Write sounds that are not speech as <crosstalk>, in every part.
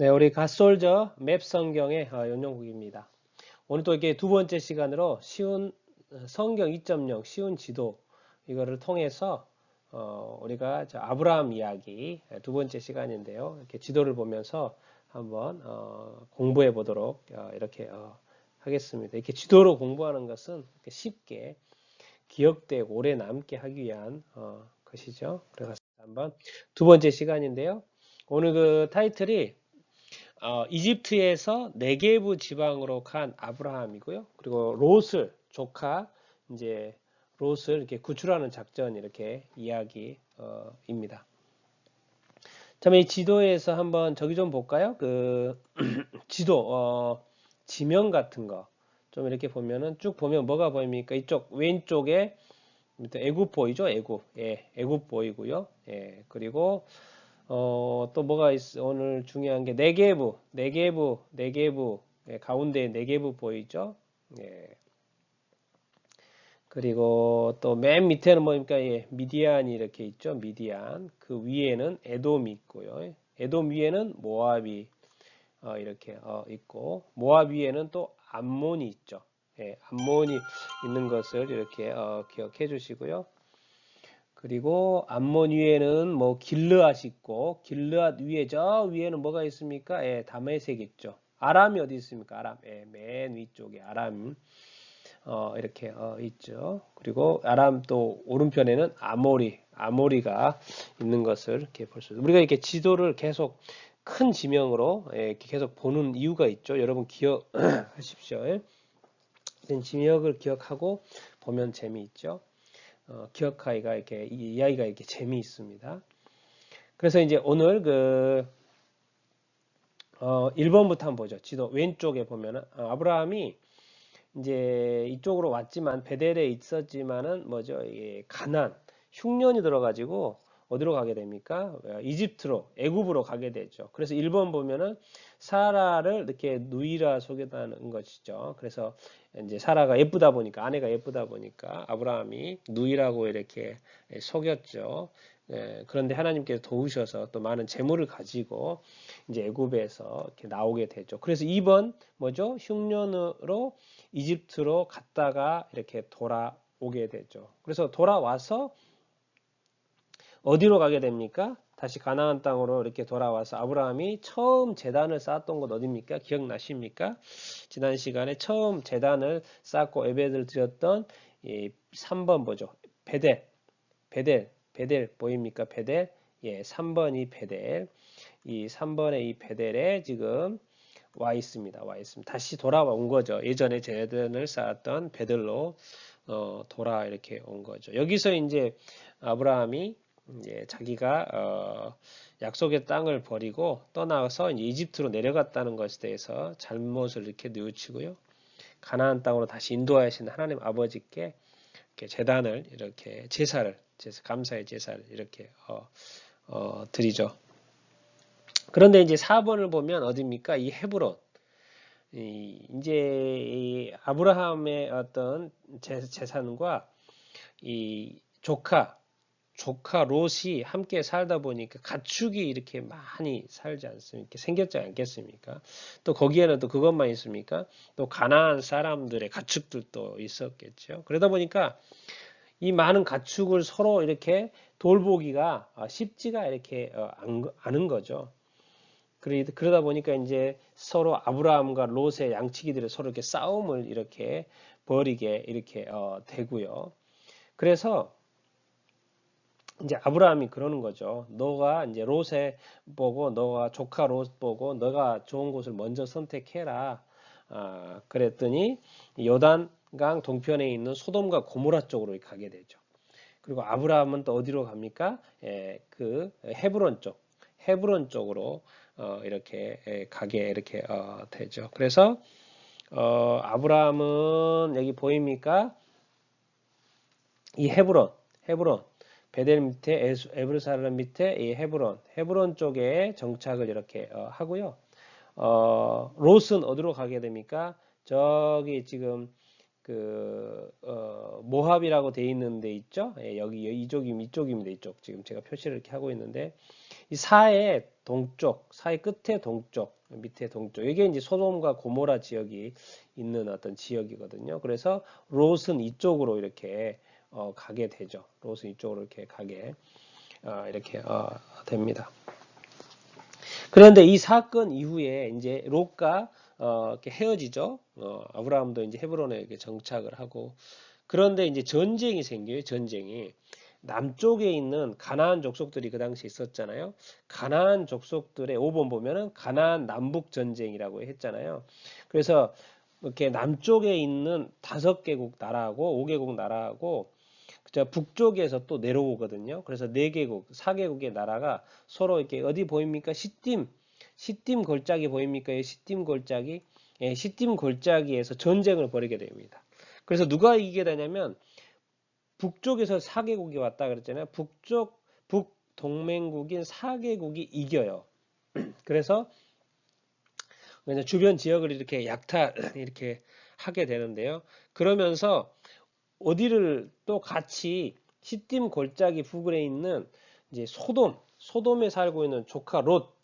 네, 우리 갓솔저 맵 성경의 어, 연용국입니다. 오늘 또 이렇게 두 번째 시간으로 쉬운 어, 성경 2.0 쉬운 지도 이거를 통해서 어, 우리가 아브라함 이야기 두 번째 시간인데요. 이렇게 지도를 보면서 한번 어, 공부해 보도록 어, 이렇게 어, 하겠습니다. 이렇게 지도로 공부하는 것은 쉽게 기억되고 오래 남게 하기 위한 것이죠. 그래서 한번 두 번째 시간인데요. 오늘 그 타이틀이 어, 이집트에서 네게부 지방으로 간 아브라함이고요. 그리고 롯을 조카 이제 롯을 이렇게 구출하는 작전 이렇게 이야기입니다. 자, 이 지도에서 한번 저기 좀 볼까요? 그 <clears throat> 지도 어, 지명 같은 거 좀 이렇게 보면은 쭉 보면 뭐가 보입니까? 이쪽 왼쪽에 애굽 보이죠? 애굽. 예, 애굽 보이고요. 예, 그리고 어, 또 뭐가 있어? 오늘 중요한 게 네개부, 네개부, 네개부 예, 가운데 네개부 보이죠? 예. 그리고 또 맨 밑에는 뭡니까? 예, 미디안이 이렇게 있죠. 미디안. 그 위에는 에돔이 있고요. 에돔 위에는 모압이 어, 이렇게 어, 있고 모압 위에는 또 암몬이 있죠. 예, 암몬이 있는 것을 이렇게 어, 기억해 주시고요. 그리고 암몬 위에는 뭐 길르앗 있고 길르앗 위에 저 위에는 뭐가 있습니까? 예, 다메섹 있죠. 아람이 어디 있습니까? 아람. 예, 맨 위쪽에 아람 어, 이렇게 어, 있죠. 그리고 아람 또 오른편에는 아모리, 아모리가 있는 것을 이렇게 볼 수 있습니다. 우리가 이렇게 지도를 계속 큰 지명으로 예, 계속 보는 이유가 있죠. 여러분 기억하십시오. 예. 지명을 기억하고 보면 재미있죠. 어, 기억하기가 이렇게 이 이야기가 이렇게 재미있습니다. 그래서 이제 오늘 그 어, 1번부터 한번 보죠. 지도 왼쪽에 보면은 어, 아브라함이 이제 이쪽으로 왔지만 베델에 있었지만은 뭐죠? 가난 흉년이 들어가지고 어디로 가게 됩니까? 이집트로 애굽으로 가게 되죠. 그래서 1번 보면은 사라를 이렇게 누이라 속였다는 것이죠. 그래서 이제 사라가 예쁘다 보니까 아내가 예쁘다 보니까 아브라함이 누이라고 이렇게 속였죠. 예, 그런데 하나님께서 도우셔서 또 많은 재물을 가지고 이제 애굽에서 이렇게 나오게 되죠. 그래서 2번 뭐죠? 흉년으로 이집트로 갔다가 이렇게 돌아오게 되죠. 그래서 돌아와서 어디로 가게 됩니까? 다시 가나안 땅으로 이렇게 돌아와서 아브라함이 처음 재단을 쌓았던 곳 어디입니까? 기억나십니까? 지난 시간에 처음 재단을 쌓고 예배를 드렸던 이 3번 뭐죠? 베델. 베델. 베델 보입니까? 베델. 예, 3번이 베델. 이 3번의 이 베델에 지금 와 있습니다. 와 있습니다. 다시 돌아온 거죠. 예전에 재단을 쌓았던 베델로 어, 돌아 이렇게 온 거죠. 여기서 이제 아브라함이 이제 자기가 어, 약속의 땅을 버리고 떠나서 이제 이집트로 내려갔다는 것에 대해서 잘못을 이렇게 뉘우치고요. 가나안 땅으로 다시 인도하신 하나님 아버지께 이렇게 재단을 이렇게 제사를 제사, 감사의 제사를 이렇게 어, 어, 드리죠. 그런데 이제 4번을 보면 어디입니까? 이 헤브론. 이, 이제 이 아브라함의 어떤 재산과 이 조카 조카 롯이 함께 살다 보니까 가축이 이렇게 많이 살지 않습니까? 생겼지 않겠습니까? 또 거기에는 또 그것만 있습니까? 또 가난한 사람들의 가축들도 있었겠죠. 그러다 보니까 이 많은 가축을 서로 이렇게 돌보기가 어, 쉽지가 이렇게 어, 않은 거죠. 그러다 보니까 이제 서로 아브라함과 롯의 양치기들이 서로 이렇게 싸움을 이렇게 벌이게 이렇게 어, 되고요. 그래서 이제 아브라함이 그러는 거죠. 너가 이제 롯에 보고 너가 조카 롯 보고 너가 좋은 곳을 먼저 선택해라. 아, 그랬더니 요단강 동편에 있는 소돔과 고모라 쪽으로 가게 되죠. 그리고 아브라함은 또 어디로 갑니까? 예, 그 헤브론 쪽, 헤브론 쪽으로 어, 이렇게 예, 가게 이렇게 어, 되죠. 그래서 어, 아브라함은 여기 보입니까? 이 헤브론, 헤브론 베델 밑에 에브르사람 밑에 이 헤브론, 헤브론 쪽에 정착을 이렇게 어, 하고요. 어, 롯은 어디로 가게 됩니까? 저기 지금 그 어, 모합이라고 돼 있는 데 있죠. 예, 여기 이쪽이 이쪽입니다. 이쪽 지금 제가 표시를 이렇게 하고 있는데 이 사의 동쪽, 사의 끝에 동쪽, 밑에 동쪽. 이게 이제 소돔과 고모라 지역이 있는 어떤 지역이거든요. 그래서 롯은 이쪽으로 이렇게 어, 가게 되죠. 롯은 이쪽으로 이렇게 가게 어, 이렇게 어, 됩니다. 그런데 이 사건 이후에 이제 롯과 어, 이렇게 헤어지죠. 어, 아브라함도 이제 헤브론에 이렇게 정착을 하고 그런데 이제 전쟁이 생겨요. 전쟁이 남쪽에 있는 가나안 족속들이 그 당시에 있었잖아요. 가나안 족속들의 5번 보면은 가나안 남북 전쟁이라고 했잖아요. 그래서 이렇게 남쪽에 있는 다섯 개국 나라하고 5개국 나라하고 저 북쪽에서 또 내려오거든요. 그래서 4개국, 4개국의 나라가 서로 이렇게 어디 보입니까? 시딤, 시딤 골짜기 보입니까? 시딤 골짜기, 예, 시딤 골짜기에서 전쟁을 벌이게 됩니다. 그래서 누가 이기게 되냐면 북쪽에서 4개국이 왔다 그랬잖아요. 북쪽, 북동맹국인 4개국이 이겨요. <clears throat> 그래서 주변 지역을 이렇게 약탈, <clears throat> 이렇게 하게 되는데요. 그러면서 어디를 또 같이 시딤 골짜기 부근에 있는 이제 소돔, 소돔에 살고 있는 조카 롯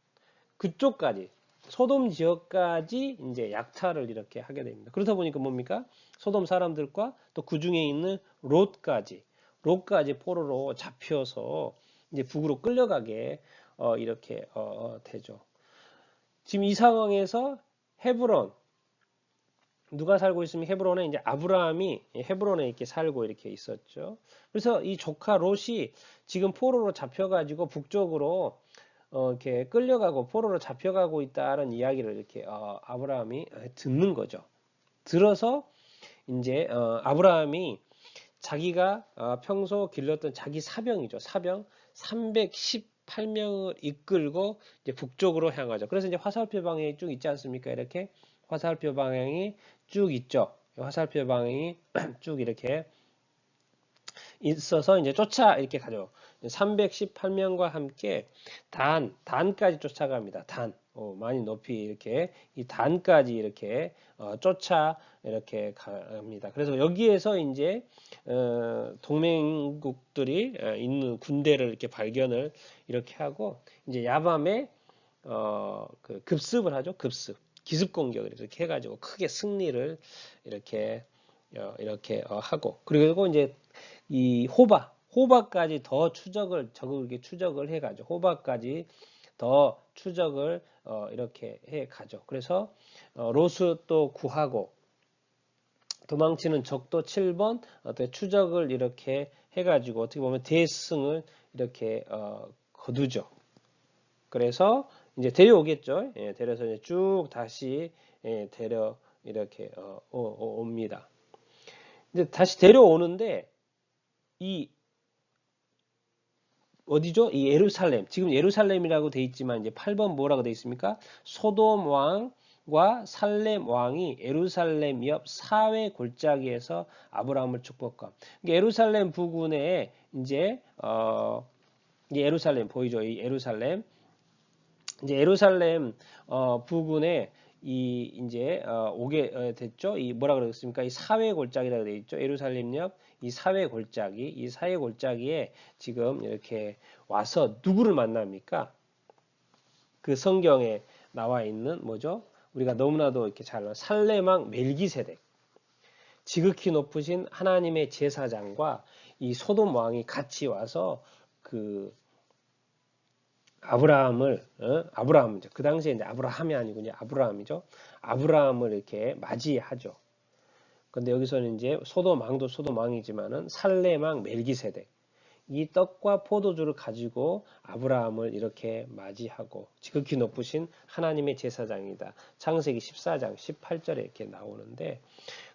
그쪽까지 소돔 지역까지 이제 약탈을 이렇게 하게 됩니다. 그러다 보니까 뭡니까? 소돔 사람들과 또 그 중에 있는 롯까지 롯까지 포로로 잡혀서 이제 북으로 끌려가게 어 이렇게 어 되죠. 지금 이 상황에서 헤브론 누가 살고 있으면 헤브론에 이제 아브라함이 헤브론에 이렇게 살고 이렇게 있었죠. 그래서 이 조카 롯이 지금 포로로 잡혀가지고 북쪽으로 어, 이렇게 끌려가고 포로로 잡혀가고 있다는 이야기를 이렇게 어, 아브라함이 듣는 거죠. 들어서 이제 어, 아브라함이 자기가 어, 평소 길렀던 자기 사병이죠. 사병 318명을 이끌고 이제 북쪽으로 향하죠. 그래서 이제 화살표 방향이 쭉 있지 않습니까? 이렇게 화살표 방향이 쭉 있죠. 화살표 방향이 <clears throat> 쭉 이렇게 있어서 이제 쫓아 이렇게 가죠. 318명과 함께 단, 단까지 쫓아갑니다. 단. 어, 많이 높이 이렇게 이 단까지 이렇게 어, 쫓아 이렇게 갑니다. 그래서 여기에서 이제 어, 동맹국들이 어, 있는 군대를 이렇게 발견을 이렇게 하고 이제 야밤에 어, 그 급습을 하죠. 급습. 기습 공격을 이렇게 해가지고 크게 승리를 이렇게 어, 이렇게 어, 하고 그리고 이제 이 호바 호바까지 더 추적을 적을게 추적을 해가죠. 호바까지 더 추적을 어, 이렇게 해 가죠. 그래서 어, 로스 또 구하고 도망치는 적도 7번 어떻게 추적을 이렇게 해가지고 어떻게 보면 대승을 이렇게 어, 거두죠. 그래서 이제 데려오겠죠. 예, 데려서 이제 쭉 다시 예, 데려 이렇게 어, 어, 어, 옵니다. 이제 다시 데려오는데 이 어디죠? 이 예루살렘. 지금 예루살렘이라고 돼 있지만 이제 8번 뭐라고 돼 있습니까? 소돔 왕과 살렘 왕이 예루살렘 옆 사회 골짜기에서 아브라함을 축복함. 그러니까 예루살렘 부근에 이제 어 예루살렘 보이죠? 이 예루살렘 이제 예루살렘 어, 부근에 이 이제 어, 오게 어, 됐죠. 이 뭐라 그랬습니까? 이 사회 골짜기라고 되어 있죠. 예루살렘역 이 사회 골짜기, 이 사회 골짜기에 지금 이렇게 와서 누구를 만납니까? 그 성경에 나와 있는 뭐죠? 우리가 너무나도 이렇게 잘 살레망 멜기세덱. 지극히 높으신 하나님의 제사장과 이 소돔 왕이 같이 와서 그 아브라함을 어? 아브라함이죠. 그 당시에 이제 아브라함이 아니고 이제 아브라함이죠. 아브라함을 이렇게 맞이하죠. 근데 여기서는 이제 소돔 왕이지만은 살레망 멜기세덱 이 떡과 포도주를 가지고 아브라함을 이렇게 맞이하고 지극히 높으신 하나님의 제사장이다. 창세기 14장 18절에 이렇게 나오는데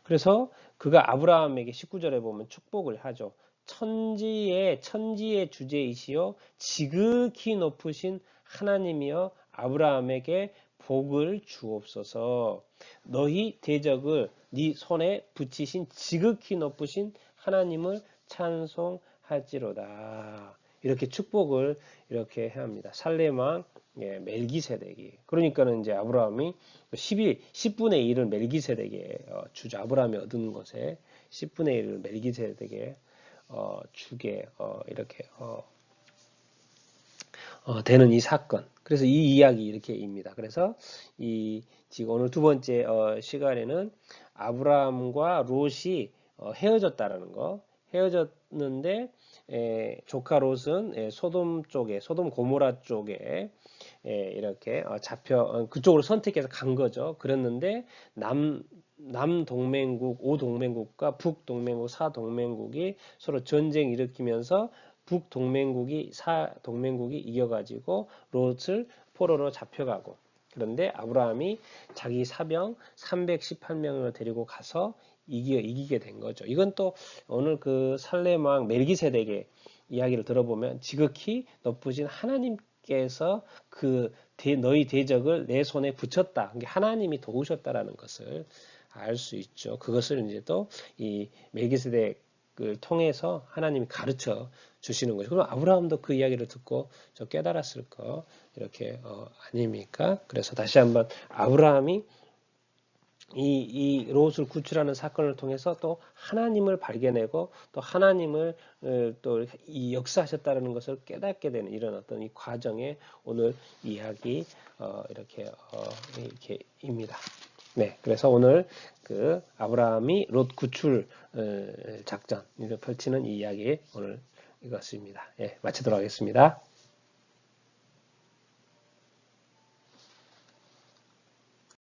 그래서 그가 아브라함에게 19절에 보면 축복을 하죠. 천지의 천지의 주제이시요 지극히 높으신 하나님이여 아브라함에게 복을 주옵소서. 너희 대적을 네 손에 붙이신 지극히 높으신 하나님을 찬송할지로다. 이렇게 축복을 이렇게 해야 합니다. 살레망 예, 멜기세덱이. 그러니까는 이제 아브라함이 12, 10분의 1을 멜기세덱에 어, 주죠. 아브라함이 얻은 것에 10분의 1을 멜기세덱에 어, 주게 어, 이렇게 어, 어, 되는 이 사건. 그래서 이 이야기 이렇게입니다. 그래서 이 지금 오늘 두 번째 어, 시간에는 아브라함과 롯이 어, 헤어졌다라는 거. 헤어졌는데 에, 조카 롯은 에, 소돔 쪽에 소돔 고모라 쪽에 에, 이렇게 어, 잡혀 어, 그쪽으로 선택해서 간 거죠. 그랬는데 남 남동맹국, 오동맹국과 북동맹국, 사동맹국이 서로 전쟁 일으키면서 북동맹국이 사동맹국이 이겨가지고 롯을 포로로 잡혀가고 그런데 아브라함이 자기 사병 318명을 데리고 가서 이기, 이기게 된 거죠. 이건 또 오늘 그 살레망 멜기세덱의 이야기를 들어보면 지극히 높으신 하나님께서 그 대, 너희 대적을 내 손에 붙였다. 하나님이 도우셨다라는 것을 알 수 있죠. 그것을 이제 또 이 멜기세덱을 통해서 하나님이 가르쳐 주시는 거죠. 그럼 아브라함도 그 이야기를 듣고 저 깨달았을 거 이렇게 어, 아닙니까? 그래서 다시 한번 아브라함이 이, 이 롯을 구출하는 사건을 통해서 또 하나님을 발견하고 또 하나님을 어, 또이 역사하셨다는 것을 깨닫게 되는 이런 어떤 이 과정에 오늘 이야기 어, 이렇게 어, 이렇게입니다. 네, 그래서 오늘 그 아브라함이 롯 구출 어, 작전 을 펼치는 이 이야기 오늘 이것입니다. 예, 마치도록 하겠습니다.